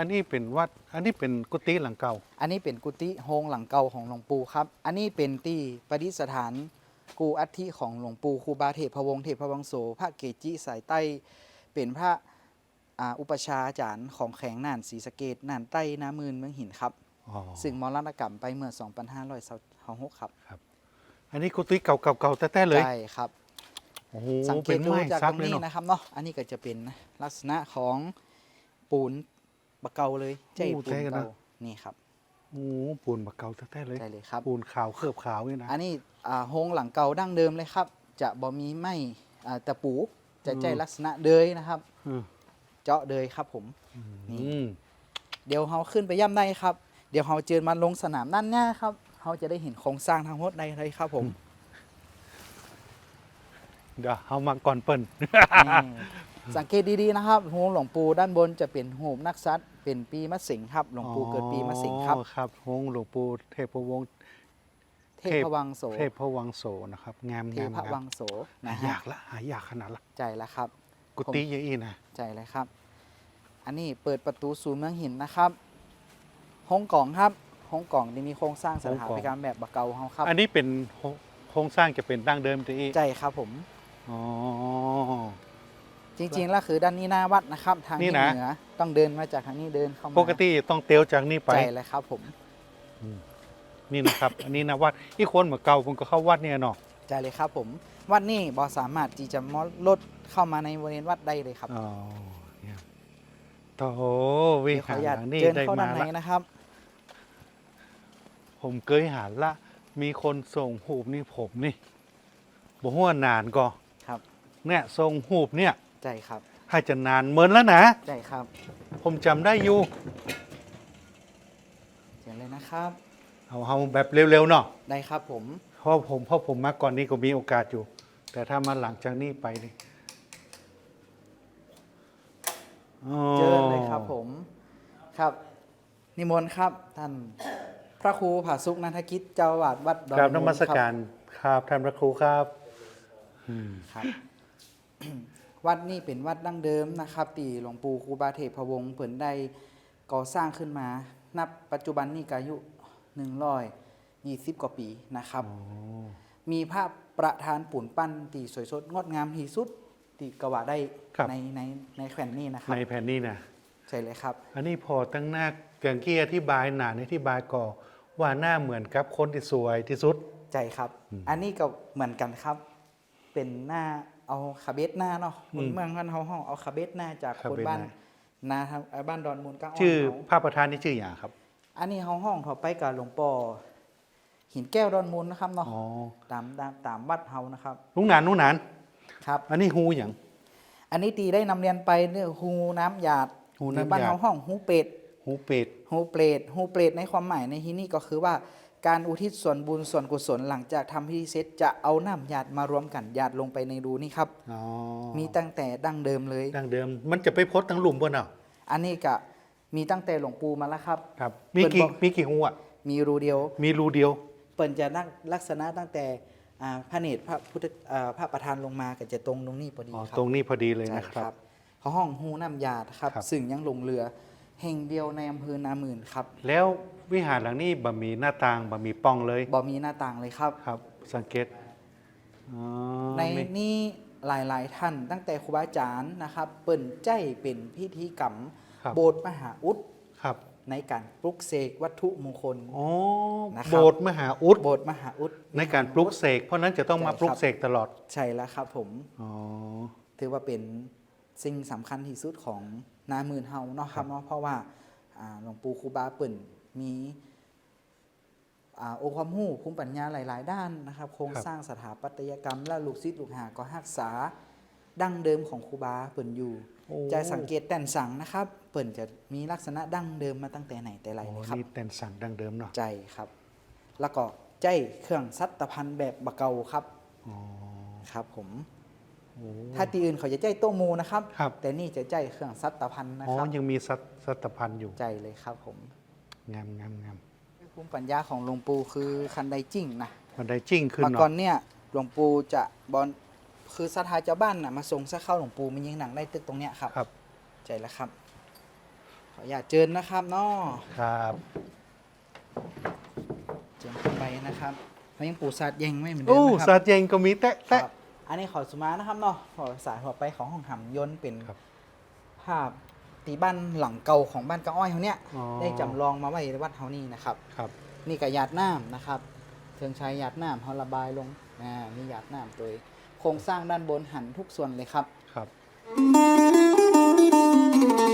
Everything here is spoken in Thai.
อันนี้เป็นวัด อันนี้เป็นกุฏิหลังเก่า อันนี้เป็นกุฏิโฮงหลังเก่าของหลวงปู่ครับ อันนี้เป็นที่ประดิษฐานกูอัฐิของหลวงปู่ครูบาเทพพระวงศ์เทพพระวังโสพระเกจิสายใต้ เป็นพระอ่าอุปชฌาย์อาจารย์ของแข็งน่านศรีสะเกดน่านใต้นามืนเมืองหินครับอ๋อซึ่งมรณกรรมไปเมื่อ 2526ครับอันนี้กุฏิเก่าๆๆแท้ๆเลยใช่ครับโอ้โหสังเกเป็ตนดูไม้จากตซัรกงเลยนี้เนาะนะครับเนาะอันนี้ก็จะเป็นลักษณะของปูน บะเกาเลยใจโอ้ปูนแท้กันนะ เกานี่ครับโอ้โหปูนบักเก่าแท้ๆเลย ใช่เลยครับ ปูนขาวเคลือบขาวนี่นะ อันนี้อ่าโฮงหลังเก่าดั้งเดิมเลยครับ จะบ่มีไม้อ่าตะปูจะใจอืม ลักษณะเดยนะครับ อืมเจาะเดยครับผมนี่อืม เดี๋ยวเราขึ้นไปย่ำได้ครับ เดี๋ยวเราเจอมันลงสนามด้านหน้าครับเราจะได้เห็นโครงสร้างทั้งหมดในเลยครับผมเดี๋ยวเอามาก่อนเปิ้น นี่ สังเกตดีๆนะครับโฮงหลวงปู่ด้านบนจะเป็นโหมนักซัดเป็นปีมะสิงครับ หลวงปู่เกิดปีมะสิงครับ อ๋อครับหงส์หลวงปู่เทพวงศ์เทพวังโสเทพพระวังโสนะครับงามเทงามพงามวังโสนะหายาฮะกละหายากขนาดละใจแล้วครับ กุฏิเยอีนะใจเลยครับ อันนี้เปิดประตูสู่เมืองหินนะครับห้องกล่องครับห้องกล่องที่มีโครงสร้างสถาปัตยกรรมแบบบะเกาเฮาครับอันนี้เป็นโคโครงสร้างจะเป็นดั้งเดิมเจอีใจครับผมอ๋อ จริงๆแล้วคือด้านนี้หน้าวัดนะครับ ทางนี่ที่นะ เหนือต้องเดินมาจากทางนี้เดินเข้ามาปกติต้องเตียวจากนี่ไปใจเลยครับผมนี่นะครับ อันนี้นะวัดอีกคนเหมือนเก่าผมก็เข้าวัดเนี่ยเนาะใจเลยครับผมวัดนี้บอสามารถที่จะมอลดเข้ามาในบริเวณวัดได้เลยครับอ๋อเนี่ยโอ้โหวิเดี๋ยวขอหาอนุญาตรหลังนี่เดินได้เข้ามาด้านในละ นะครับ ผมเคยหาละ มีคนส่งหูปนี่ผมนี่บอกว่านานก็ครับ เนี่ยส่งหูปเนี่ย ใจครับให้จะนานเหมือนแล้วนะใจครับผมจำได้อยู่ เชิญเลยนะครับ เอาเอาแบบเร็วๆเนาะได้ครับผม เพราะผมเพราะผมมาก่อนนี้ก็มีโอกาสอยู่ แต่ถ้ามาหลังจากนี้ไปนี่อ๋อเจอเลยครับผม ครับ นิมนต์ครับท่านพระครูผาสุกนันทกิจเจ้าอาวาดวัดดอนกราบนมูลมัสคการครับท่านพระครูครับอืมครับ วัดนี้เป็นวัดดั้งเดิมนะครับตีหลวงปู่ครูบาเทพวงศ์เปิ่นได้ก่อสร้างขึ้นมา นับปัจจุบันนี่ก็อายุ120กว่าปีนะครับอ๋อมีภาพประธานปุ่นปั้นตีสวยสดงดงามที่สุดตีกว่าได้ในในในแขวนนี้นะครัในบแผ่นนี้นะใช่เลยครับ อันนี้พอตั้งหน้าเกียงกี้อธิบายหนาอธิบายก่อว่าหน้าเหมือนกับคนที่สวยที่สุดใจครับ อันนี้ก็เหมือนกันครับ เป็นหน้า เอาคาเบสหน้าเนาะคนเมืองกันเฮาเฮาเอาคาเบสหน้าจากคนคาเบสหน้าบ้านนาทางเอ่อบ้านดอนมูลก้าชื่อเฮาพระประธานนี่ชื่ออย่างครับ อันนี้เฮาห้องเขาไปกับหลวงป่อหินแก้วดอนมูลนะครับเนาะอ๋อตามตามตามวัดเฮานะครับลุงหนานลุงหนานครับ อันนี้ฮูอย่างอันนี้ตีได้นำเรียนไปเนี่ยฮูน้ำหยาดฮูหรือน้ำหยาดบ้านเฮาห้องฮูเป็ดฮูเป็ดฮูเปรตฮูเปรตในความหมายในที่นี้ก็คือว่า การอุทิศส่วนบุญส่วนกุศลหลังจากทำพิธีเสร็จจะเอาน้ำหยาดมารวมกันหยาดลงไปในรูนี่ครับอ๋อมีตั้งแต่ดั้งเดิมเลยดังเดิมมันจะไปพดทั้งหลุมบนอะอันนี้ก็มีตั้งแต่หลวงปู่มาแล้วครับ ครับมีกี่เปิดบอกมีกี่ฮูอะมีรูเดียว มีรูเดียว เปิ่นจะนั่งลักษณะตั้งแต่อ่าพระเนตรพระพุทธอ่าพระประธานลงมาก็จะตรงตรงนี้พอดีอ๋อครับตรงนี้พอดีเลยใช่นะครับเขาห้องฮูน้ำยาดครับครับ ซึ่งยังลงเรือแห่งเดียวในอำเภอนาหมื่นครับ แล้ว วิหารหลังนี้บะมีหน้าต่างบะมีป้องเลยบ่มีหน้าต่างเลยครับ ครับ สังเกตอ๋อในมีนี้หลายๆ ท่านตั้งแต่ครูบาอาจารย์นะครับ เปิ่นใจเป็นพิธีกรรม ครับโบสถ์มหาอุดครับในการปลุกเสกวัตถุมงคล อ๋อนะครับ โบสถ์มหาอุดโบสถ์มหาอุดในการปลุกเสกเพราะนั้นจะต้องมาใช่ครับปลุกเสกตลอดใช่แล้วครับผม อ๋อ ถือว่าเป็นสิ่งสำคัญที่สุดของนาหมื่นเฮาเนาะครับเนาะเพราะว่าอ่าหลวงปู่ครูบาเปิ่น มีอ่าองค์ความรู้ภูมิปัญญาหลาย ๆ ด้านนะครับ โครงครับสร้างสถาปัตยกรรม และลูกศิษย์ลูกหาก็รักษาดั้งเดิมของครูบาเปิ่นอยู่โอ้จะสังเกตแต่นสังนะครับ เปิ่นจะมีลักษณะดั้งเดิมมาตั้งแต่ไหนแต่ไรโอ้เลยครับนี่แต่นสั่งดังเดิมเนาะใจครับ แล้วก็ใจเครื่องสัตพันธ์แบบบะเกาครับอ๋อครับผมโอ้ถ้าตีอื่นเขาจะใจโต้มูนะครับครับ แต่นี่จะใจเครื่องสัตพันธ์นะอ๋อครับยังมีสัตสัตพันธ์อยู่ใจเลยครับผม งามงามงามภูมิปัญญาของหลวงปู่คือคันไดจิ้งนะมันได้จิ้งขึ้นเมื่อเนาะก่อนเนี่ยหลวงปู่จะบอลคือศรัทธาเจ้าบ้านน่ะมาส่งซะเข้าหลวงปู่มันยิงหนังได้ตึกตรงเนี้ยครับครับใจแล้วครับออนุญาตเจิญนะครับเนาะครับเจิญขึ้นไปนะครับเขายังปูสัตว์ยังไม่เหมือนเดิมโอ้นะคซารับเจงก็มีแตะคแตะรับอันนี้ขอสุมานะครับเนาะขอสายหัวไปของห้องหำยนต์เป็นครับภาพ ตีบ้านหลังเก่าของบ้านกระอ้อยเขาเนี้ยได้จำลองมาไว้ในวัดเขานี่นะครับ ครับ นี่กับหยาดน้ำนะครับเชิงชายหยาดน้ำเขาระบายลงอ่านี่หยาดน้ำตัวโครงสร้างด้านบนหันทุกส่วนเลยครับ ครับ Thank you.